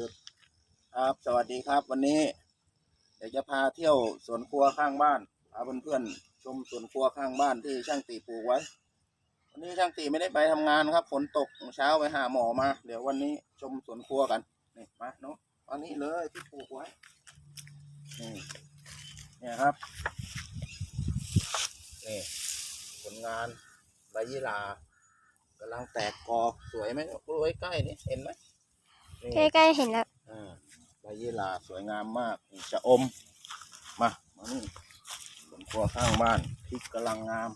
จุดครับสวัสดีครับวันนี้ เดี๋ยวจะพาเที่ยวสวนครัวข้างบ้านพาเพื่อนๆชมสวนครัวข้างบ้านที่ช่างตีปลูกไว้ วันนี้ช่างตีไม่ได้ไปทำงานครับฝนตกเช้าไปหาหมอมา เดี๋ยววันนี้ชมสวนครัวกันนี่มาเนาะอันนี้เลยที่ปลูกไว้นี่เนี่ยครับนี่ผลงานใบยี่หร่ากำลังแตกกอสวยไหมดูไว้ใกล้นี่เห็นไหม นี่ใกล้ๆเห็นแล้ว อ่าใบยี่หร่าสวยงามมากนี่ชะอม มา มานี่สวนครัวข้างบ้านพริกกำลังงาม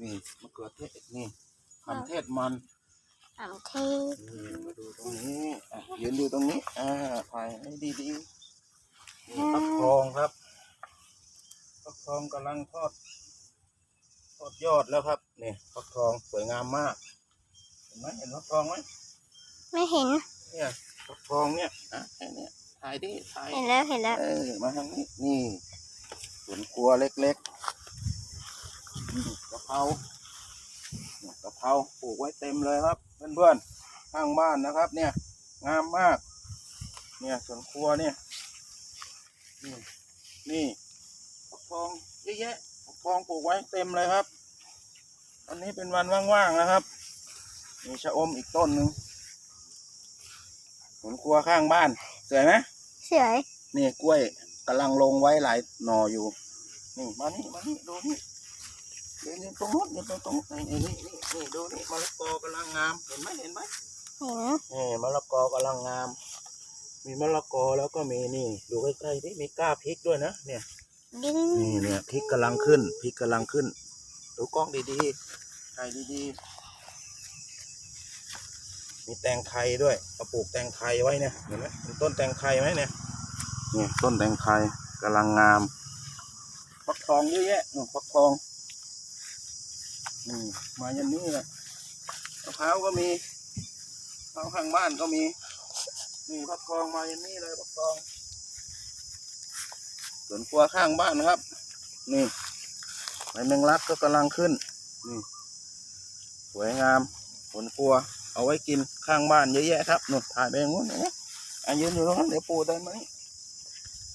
นี่มะเขือเทศนี่ขันเทศมันอ่ำเทศนี่มาดูตรงนี้อะยืนดูตรงนี้อ่าถ่ายให้ดีๆนี่ฟักทองครับฟักทองกำลังทอด ทอดยอดแล้วครับนี่ฟักทองสวยงามมาก เห็นไหมเห็นฟักทองไหม ไม่เห็น เนี่ยฟักทองเนี่ยอะแค่เนี้ยถ่ายดิถ่ายเห็นแล้วเห็นแล้วเออมาทางนี้นี่สวนครัวเล็กๆนี่กะเพราเนี่ยกะเพราปลูกไว้เต็มเลยครับ เพื่อนๆข้างบ้านนะครับ เนี่ย งามมาก เนี่ยสวนครัวเนี่ย นี่นี่ฟักทองเยอะแยะฟักทองปลูกไว้เต็มเลยครับอันนี้เป็นวันว่างๆนะครับ มีชะอมอีกต้นหนึ่ง สวนครัวข้างบ้านสวยไหมเฉยนี่กล้วยกำลังลงไว้หลายหน่ออยู่ นี่มานี่มานี่ดูนี่เดี๋ยวนี่ตรงนู้นเดี๋ยวตรงตรงนี่นี่นี่นี่ดูนี่มะละกอกำลังงามเห็นไหมเห็นไหมเห็นนี่มะละกอกำลังงาม มีมะละกอแล้วก็มีนี่ ดูใกล้ๆที่มีก้าพริกด้วยนะเนี่ยดึงนี่เนี่ยพริกกำลังขึ้นพริกกำลังขึ้น ดูกล้องดีๆถ่ายดีๆ มีแตงไทยด้วยเอาปลูกแตงไทยไว้เนี่ยเห็นไหมเป็นต้นแตงไทยไหมเนี่ยเนี่ยต้นแตงไทยกำลังงามฟักทองเยอะแยะนู่นฟักทองนี่มายันนี้แหละมะพร้าวก็มีมะพร้าวข้างบ้านก็มีนี่ฟักทองมายันนี้เลยฟักทองสวนครัวข้างบ้านนะครับ นี่ใบแมงลักก็กำลังขึ้นนี่สวยงามสวนครัว เอาไว้กินข้างบ้านเยอะแยะครับนุ่นถ่ายไปอย่างนู้นนะอะยืนอยู่ตรงนั้นเดี๋ยวปูเดินมานี่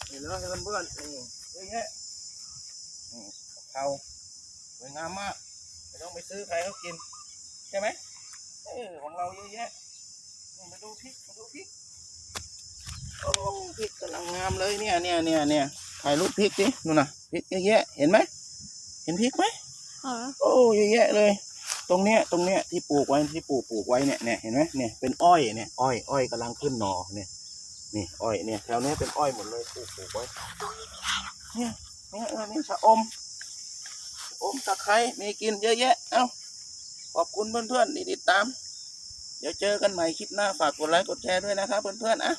นี่เลยเพื่อนๆนี่เยอะแยะนี่กะเพราสวยงามมากไม่ต้องไปซื้อใครเขากินใช่ไหมเออของเราเยอะแยะนี่มาดูพริกมาดูพริกโอ้พริกกำลังงามเลยเนี่ยเนี่ยเนี่ยเนี่ยถ่ายรูปพริกดินู่นน่ะพริกเยอะแยะเห็นไหมเห็นพริกไหมเห็นโอ้เยอะแยะเลย ตรงเนี้ยตรงเนี้ยที่ปลูกไว้ที่ปลูกปลูกไว้เนี่ยเนี่ยเห็นไหมเนี่ยเป็นอ้อยเนี่ยอ้อยอ้อยกำลังขึ้นหนอเนี่ยนี่อ้อยเนี่ยแถวเนี้ยเป็นอ้อยหมดเลยปลูกปลูกไว้เนี่ยเนี่ยเออเนี่ยชะอมอมตะไคร้มีกินเยอะแยะเอ้าขอบคุณเพื่อนๆที่ติดตาม เดี๋ยวเจอกันใหม่คลิปหน้าฝากกดไลค์กดแชร์ด้วยนะครับเพื่อนๆอะ